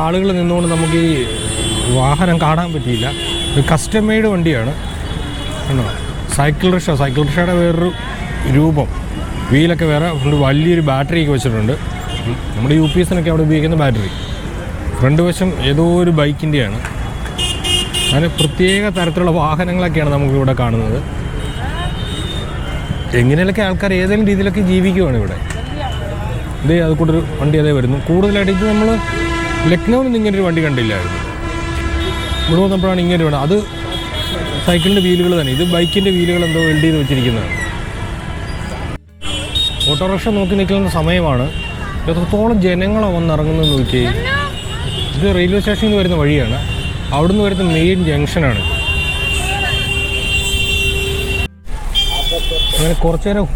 ആളുകൾ നിന്നുകൊണ്ട് നമുക്ക് ഈ വാഹനം കാണാൻ പറ്റിയില്ല. കസ്റ്റം മെയ്ഡ് വണ്ടിയാണ്. ആണോ? സൈക്കിൾ റിക്ഷ സൈക്കിൾ റിക്ഷയുടെ വേറൊരു രൂപം. വീലൊക്കെ വേറെ ഫ്രണ്ട് വലിയൊരു ബാറ്ററി ഒക്കെ വെച്ചിട്ടുണ്ട്. നമ്മുടെ യു പി എസിനൊക്കെ അവിടെ ഉപയോഗിക്കുന്ന ബാറ്ററി. ഫ്രണ്ട് വശം ഏതോ ഒരു ബൈക്കിന്റെയാണ് അങ്ങനെ പ്രത്യേക തരത്തിലുള്ള വാഹനങ്ങളൊക്കെയാണ് നമുക്കിവിടെ കാണുന്നത്. എങ്ങനെയൊക്കെ ആൾക്കാർ ഏതെങ്കിലും രീതിയിലൊക്കെ ജീവിക്കുവാണ് ഇവിടെ. ഇതേ അത് കൂട്ടൊരു വണ്ടി അതേ വരുന്നു. കൂടുതലായിട്ട് ഇത് നമ്മൾ ലക്നൗവിൽ നിന്ന് ഇങ്ങനെ ഒരു വണ്ടി കണ്ടില്ലായിരുന്നു. ഇവിടെ വന്നപ്പോഴാണ് ഇങ്ങനെ വണ്ടി. അത് സൈക്കിളിന്റെ വീലുകൾ തന്നെ. ഇത് ബൈക്കിന്റെ വീലുകൾ എന്തോ വെൽഡ് ചെയ്ത് വെച്ചിരിക്കുന്നതാണ്. ഓട്ടോറിക്ഷ നോക്കി നിൽക്കുന്ന സമയമാണ്. എത്രത്തോളം ജനങ്ങളാണ് വന്നിറങ്ങുന്നത് നോക്കി ഇത് റെയിൽവേ സ്റ്റേഷനിൽ നിന്ന് വരുന്ന വഴിയാണ്. അവിടുന്ന് വരുന്ന മെയിൻ ജംഗ്ഷനാണ്. അങ്ങനെ കുറച്ചു നേരം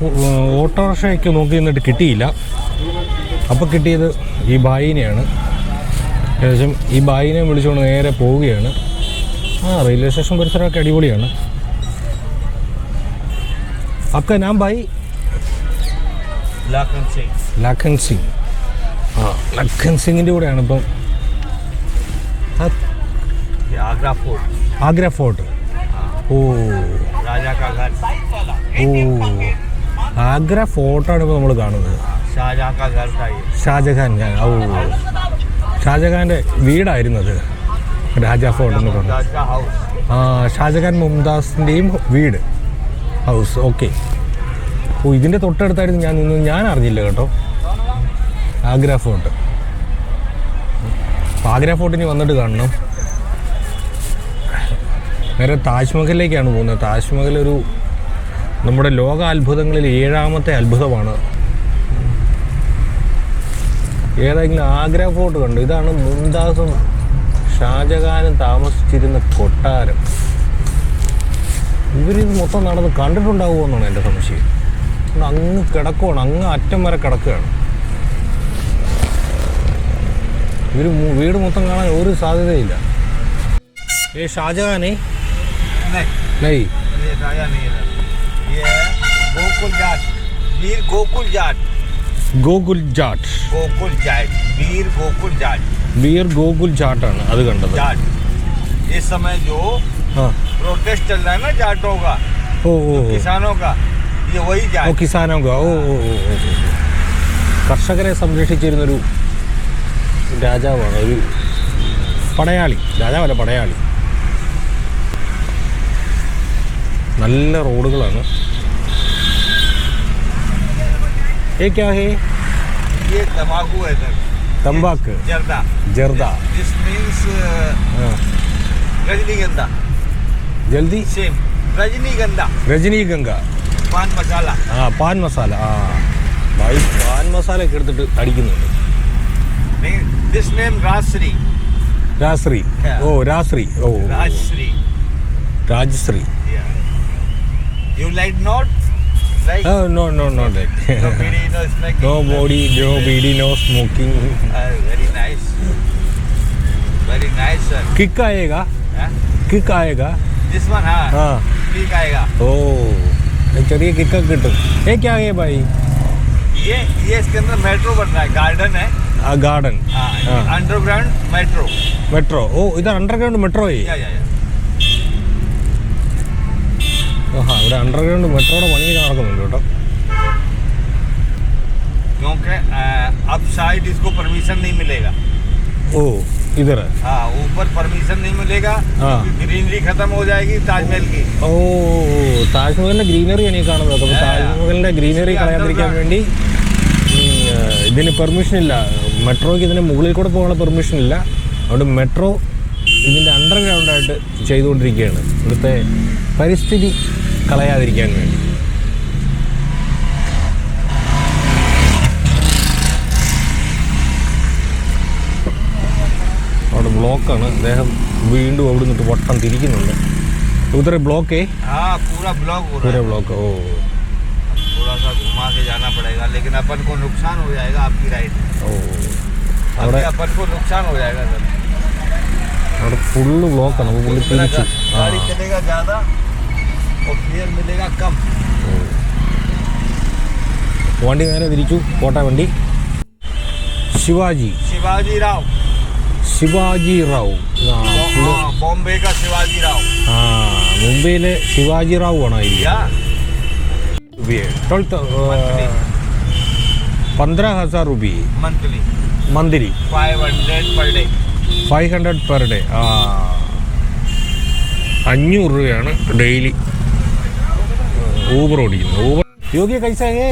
ഓട്ടോറിക്ഷയൊക്കെ നോക്കി നിന്നിട്ട് കിട്ടിയില്ല. അപ്പോൾ കിട്ടിയത് ഈ ബായിനെയാണ്. ഏകദേശം ഈ ബായിനെ വിളിച്ചുകൊണ്ട് നേരെ പോവുകയാണ്. ആ റെയിൽവേ സ്റ്റേഷൻ പരിസരമൊക്കെ അടിപൊളിയാണ്. അക്ക ഞാൻ ബായി. ലഖൻ സിംഗ് ആ ലഖൻ സിംഗിന്റെ കൂടെയാണ് ഇപ്പം. ആഗ്ര ഫോർട്ട് ആഗ്ര ഫോർട്ട് ഓ. ഓ. ആഗ്ര ഫോർട്ടാണ് ഇപ്പോൾ നമ്മൾ കാണുന്നത്. ഷാജഹാൻ ഓ. ഷാജഹാന്റെ വീടായിരുന്നു അത്. രാജാ ഫോർട്ട് എന്ന് പറഞ്ഞു. ഷാജഹാൻ മുംതാസിന്റെയും വീട്. House okay. ഓ ഇതിന്റെ തൊട്ടടുത്തായിരുന്നു ഞാൻ നിന്ന്. ഞാൻ അറിഞ്ഞില്ല കേട്ടോ. ആഗ്ര ഫോർട്ട്. ആഗ്ര ഫോർട്ടിന് വന്നിട്ട് കാണണം. നേരെ താജ്മഹലിലേക്കാണ് പോകുന്നത്. താജ്മഹൽ ഒരു നമ്മുടെ ലോക അത്ഭുതങ്ങളിൽ ഏഴാമത്തെ അത്ഭുതമാണ് ഏതെങ്കിലും ആഗ്ര ഫോർട്ട് കണ്ടു ഇതാണ് മുംതാസും ഷാജഹാനും താമസിച്ചിരുന്ന കൊട്ടാരം ഇവരിത് മൊത്തം നടന്ന് കണ്ടിട്ടുണ്ടാവുമോ എന്നാണ് എൻ്റെ സംശയം അതുകൊണ്ട് അങ്ങ് കിടക്കുവാണ് അങ്ങ് അറ്റം വരെ കിടക്കുകയാണ് ഇവർ വീട് മൊത്തം കാണാൻ ഒരു സാധ്യതയില്ല ഏ ഷാജഹാനെ नहीं നൈ ये राजा नहीं है ये है गोकुल जाट वीर गोकुल जाट ഗോകുൽ ജാട്ട് गोकुल जाट वीर गोकुल जाट ബിയർ ഗോകുൽ ജാട്ടാണ് അത് കണ്ടത് जाट इस समय जो ആ प्रोटेस्ट चल रहा है ना जाटों का ഓ ഓ ഓ किसानों का ये वही ഓ जाट കിസാനോക ഓ ഓ ഓ ഓ, ഓ. കർഷകരെ സംരക്ഷിച്ചിരുന്നൊരു രാജാവാണ് ഒരു പടയാളി രാജാവല്ല പടയാളി നല്ല റോഡുകളാണ് ഏ ക്യാ ഹേ ये तंबाकू है सर തമ്പാക്ക് जर्दा ജർദ दिस मीन्स ആ. रजनीगंधा ജൽദി सेम रजनीगंधा രജനീഗംഗ पान मसाला ആ പാൻ മസാല ആ ഭായി പാൻ മസാല ഒക്കെ എടുത്തിട്ട് അടിക്കുന്നുണ്ട് नहीं दिस नेम राजश्री രാശ്രീ ഓ രാശ്രീ ഓ Rajshree Rajashree You like not? Like Oh, no, no, not that. no bidi, no smoking. no body, no BD, no smoking. Uh, very nice. Very nice, sir. Kick आएगा Huh? Kick आएगा This one, हाँ. हाँ ठीक आएगा. ओ चलिए kick kit ये क्या है भाई ये ये इसके अंदर मेट्रो बन रहा है गार्डन है आ गार्डन। अंडरग्राउंड मेट्रो मेट्रो ओ इधर अंडरग्राउंड मेट्रो है या या या ആ ഇവിടെ അണ്ടർഗ്രൗണ്ട് മെട്രോയുടെ പണിയൊക്കെ നടക്കുന്നുണ്ട് കേട്ടോ क्योंकि uh, अब शायद इसको परमिशन नहीं मिलेगा ഓ ഇതർ हाँ ऊपर परमिशन नहीं मिलेगा हाँ। ग्रीनरी खत्म हो जाएगी ताजमहल की ഓ താജ്മഹലിന്റെ ഗ്രീനറിയാണ് ഈ കാണുന്നത് അപ്പോൾ താജ്മഹലിന്റെ ഗ്രീനറി കളയാതിരിക്കാൻ വേണ്ടി ഉം, ഏഹ്, ഇതിന് പെർമിഷൻ ഇല്ല മെട്രോയ്ക്ക് ഇതിന് മുകളിൽ കൂടെ പോകാനുള്ള പെർമിഷൻ ഇല്ല അതുകൊണ്ട് മെട്രോ ഇതിൻ്റെ അണ്ടർഗ്രൗണ്ടായിട്ട് ചെയ്തുകൊണ്ടിരിക്കുകയാണ് ഇവിടുത്തെ പരിസ്ഥിതി കളയാതിരിക്കാൻ വേണ്ടി അവിടെ ബ്ലോക്കാണ് അദ്ദേഹം വീണ്ടും അവിടെ നിന്നിട്ട് വട്ടം തിരിക്കുന്നുണ്ട് ഉത്തര ബ്ലോക്കേ हाँ पूरा ब्लॉक हो रहा पूरे है ब्लॉक ओ थोड़ा सा घुमा के जाना पड़ेगा लेकिन अपन को नुकसान हो जाएगा आपकी राइड ഓ अभी അവിടെ अपन को नुकसान हो जाएगा सर അവിടെ ഫുള്ള് ബ്ലോക്കാണ് അപ്പോൾ പുള്ളി मेरा തിരിച്ചു गा- ആ गाड़ी चलेगा ज़्यादा और फेयर मिलेगा कम വണ്ടി നേരെ തിരിച്ചു കോട്ട വണ്ടി ശിവാജി शिवाजी राव ശിവാജി റാവു ആ, പുള്ളി- हाँ, बॉम्बे का शिवाजी राव ആ മുംബൈയിലെ ശിവാജി റാവു ആണോ ഇരിക്കുക या ट्वेल्थ पंद्रह हजार रुपये monthly monthly five hundred per day five hundred per day ആ അഞ്ഞൂറ് രൂപയാണ് ഡെയിലി ഊബർ ഓടിക്കുന്നത് ഊബർ യോഗി കൈസ ഹേ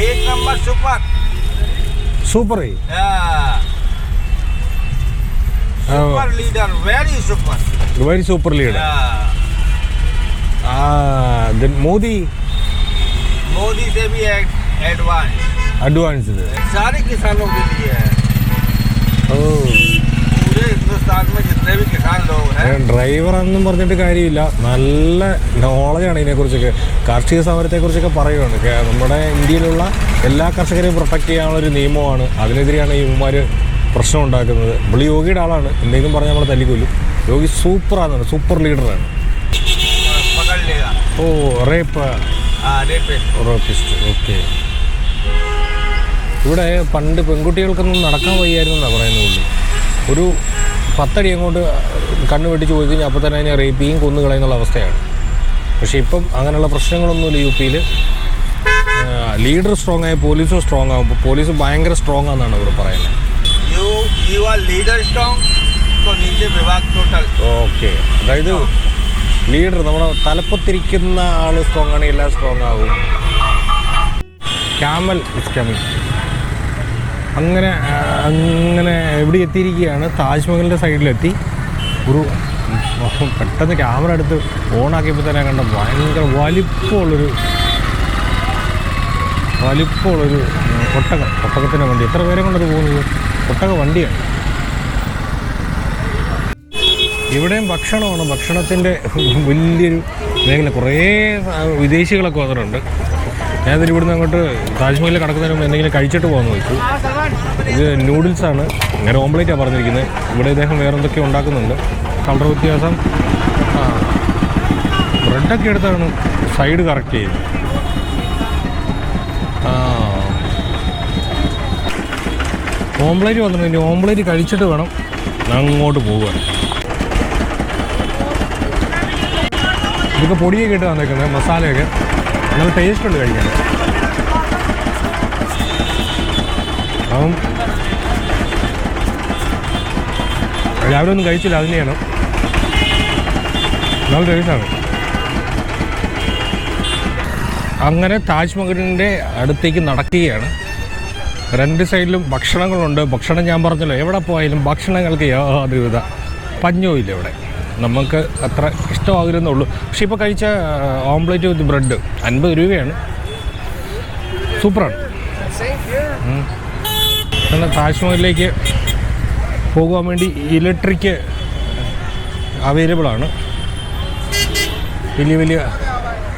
एक नंबर सुपर സൂപ്പർ ഹേ या super leader very super very super leader या ആ then മോദി मोदी से भी एडवांस അഡ്വാൻസ്ഡ് सारे किसानों के लिए है ഓ ഡ്രൈവർ എന്നും പറഞ്ഞിട്ട് കാര്യമില്ല. നല്ല നോളജാണ് ഇതിനെക്കുറിച്ചൊക്കെ. കാർഷിക സമരത്തെക്കുറിച്ചൊക്കെ പറയുകയാണ് നമ്മുടെ ഇന്ത്യയിലുള്ള എല്ലാ കർഷകരെയും പ്രൊട്ടക്ട് ചെയ്യാനുള്ള ഒരു നിയമമാണ്. അതിനെതിരെയാണ് ഈ ഉമ്മാർ പ്രശ്നം ഉണ്ടാക്കുന്നത്. നമ്മൾ യോഗിയുടെ ആളാണ്. എന്തെങ്കിലും പറഞ്ഞാൽ നമ്മൾ തല്ലിക്കൊല്ലും. യോഗി സൂപ്പറാണെന്നാണ് സൂപ്പർ ലീഡറാണ് ഓ റേപ്പ് റേപ്പിസ്റ്റ് ഓക്കെ ഇവിടെ പണ്ട് പെൺകുട്ടികൾക്കൊന്നും നടക്കാൻ വയ്യായിരുന്നു എന്നാണ് പറയുന്നത് ഒരു പത്തടി അങ്ങോട്ട് കണ്ണു വെട്ടിച്ച് പോയി കഴിഞ്ഞാൽ അപ്പോൾ തന്നെ അതിനെ റേപ്പ് ചെയ്യും കൊന്നു കളയുന്നുള്ള അവസ്ഥയാണ്. പക്ഷേ ഇപ്പം അങ്ങനെയുള്ള പ്രശ്നങ്ങളൊന്നുമില്ല യു പിയിൽ ലീഡർ സ്ട്രോങ് ആയ പോലീസും സ്ട്രോങ് ആകും പോലീസ് ഭയങ്കര സ്ട്രോങ് ആണെന്നാണ് ഇവർ പറയുന്നത്. You you are leader okay അതായത് ലീഡർ നമ്മുടെ തലപ്പത്തിരിക്കുന്ന ആൾ സ്ട്രോങ് ആണെങ്കിൽ എല്ലാം സ്ട്രോങ് ആകും ക്യാമൽ ഇസ് കമ്മിങ് അങ്ങനെ അങ്ങനെ എവിടെ എത്തിയിരിക്കുകയാണ്? താജ്മഹലിന്റെ സൈഡിലെത്തി. ഒരു പെട്ടെന്ന് ക്യാമറ എടുത്ത് ഓണാക്കിയപ്പോൾ തന്നെ കണ്ട ഭയങ്കര വലിപ്പമുള്ളൊരു വലിപ്പമുള്ളൊരു ഒട്ടകം ഒട്ടകത്തിന്റെ വണ്ടി. എത്ര പേരെ കൊണ്ടത് പോകുന്നത്? ഒട്ടക വണ്ടിയാണ്. ഇവിടെയും ഭക്ഷണമാണ്. ഭക്ഷണത്തിന്റെ വലിയൊരു മേഖല. കുറേ വിദേശികളൊക്കെ വന്നിട്ടുണ്ട്. ഞാനിതിൽ ഇവിടുന്ന് അങ്ങോട്ട് താജ്മഹലിൽ കിടക്കുന്നതിന് മുമ്പ് എന്തെങ്കിലും കഴിച്ചിട്ട് പോകാൻ വെച്ചു. ഇത് നൂഡിൽസാണ് ഞാൻ ഓംപ്ലേറ്റാണ് പറഞ്ഞിരിക്കുന്നത്. ഇവിടെ ഇദ്ദേഹം വേറെ എന്തൊക്കെ ഉണ്ടാക്കുന്നുണ്ട്? കളർ വ്യത്യാസം? ബ്രെഡൊക്കെ എടുത്താണ് സൈഡ് കറക്റ്റ് ചെയ്ത് ആ. ഓംപ്ലേറ്റ് വന്നിട്ടുണ്ട്. ഓംപ്ലേറ്റ് കഴിച്ചിട്ട് വേണം അങ്ങോട്ട് പോകാൻ. ഇതൊക്കെ പൊടിയൊക്കെ ഇട്ട് വന്നേക്കുന്നത് മസാലയൊക്കെ. നല്ല ടേസ്റ്റ് ഉണ്ട് കഴിക്കാൻ. അപ്പം രാവിലെ ഒന്നും കഴിച്ചില്ല അതിന് ചെയ്യണം നല്ല ടേസ്റ്റാണ് അങ്ങനെ താജ്മഹലിന്റെ അടുത്തേക്ക് നടക്കുകയാണ്. രണ്ട് സൈഡിലും ഭക്ഷണങ്ങളുണ്ട്. ഭക്ഷണം ഞാൻ പറഞ്ഞല്ലോ എവിടെ പോയാലും ഭക്ഷണങ്ങൾക്ക് യാതൊരുവിധ പഞ്ഞോ ഇല്ല ഇവിടെ. നമുക്ക് അത്ര ഇഷ്ടമാകില്ലെന്നുള്ളൂ പക്ഷേ ഇപ്പോൾ കഴിച്ച ഓംപ്ലേറ്റ് വിത്ത് ബ്രെഡ് അൻപത് രൂപയാണ്. സൂപ്പറാണ്. പിന്നെ താജ്മഹലിലേക്ക് പോകുവാൻ വേണ്ടി ഇലക്ട്രിക്ക് അവൈലബിൾ ആണ് വലിയ വലിയ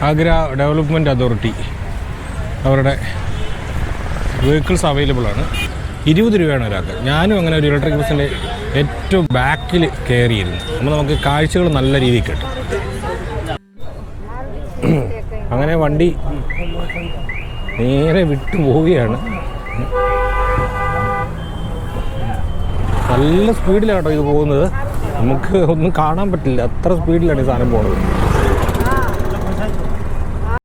ആഗ്ര ഡെവലപ്മെന്റ് അതോറിറ്റി അവരുടെ വെഹിക്കിൾസ് അവൈലബിൾ ആണ് ഇരുപത് രൂപയാണ് ഒരാൾക്ക്. ഞാനും അങ്ങനെ ഒരു ഇലക്ട്രിക് ബസ്സിന്റെ ഏറ്റവും ബാക്കിൽ കയറിയിരുന്നു. അപ്പോൾ നമുക്ക് കാഴ്ചകൾ നല്ല രീതിയിൽ കിട്ടും. അങ്ങനെ വണ്ടി നേരെ വിട്ടു പോവുകയാണ്. നല്ല സ്പീഡിലാണ് കേട്ടോ ഇത് പോകുന്നത്. നമുക്ക് ഒന്നും കാണാൻ പറ്റില്ല. അത്ര സ്പീഡിലാണ് ഈ സാധനം പോകുന്നത്.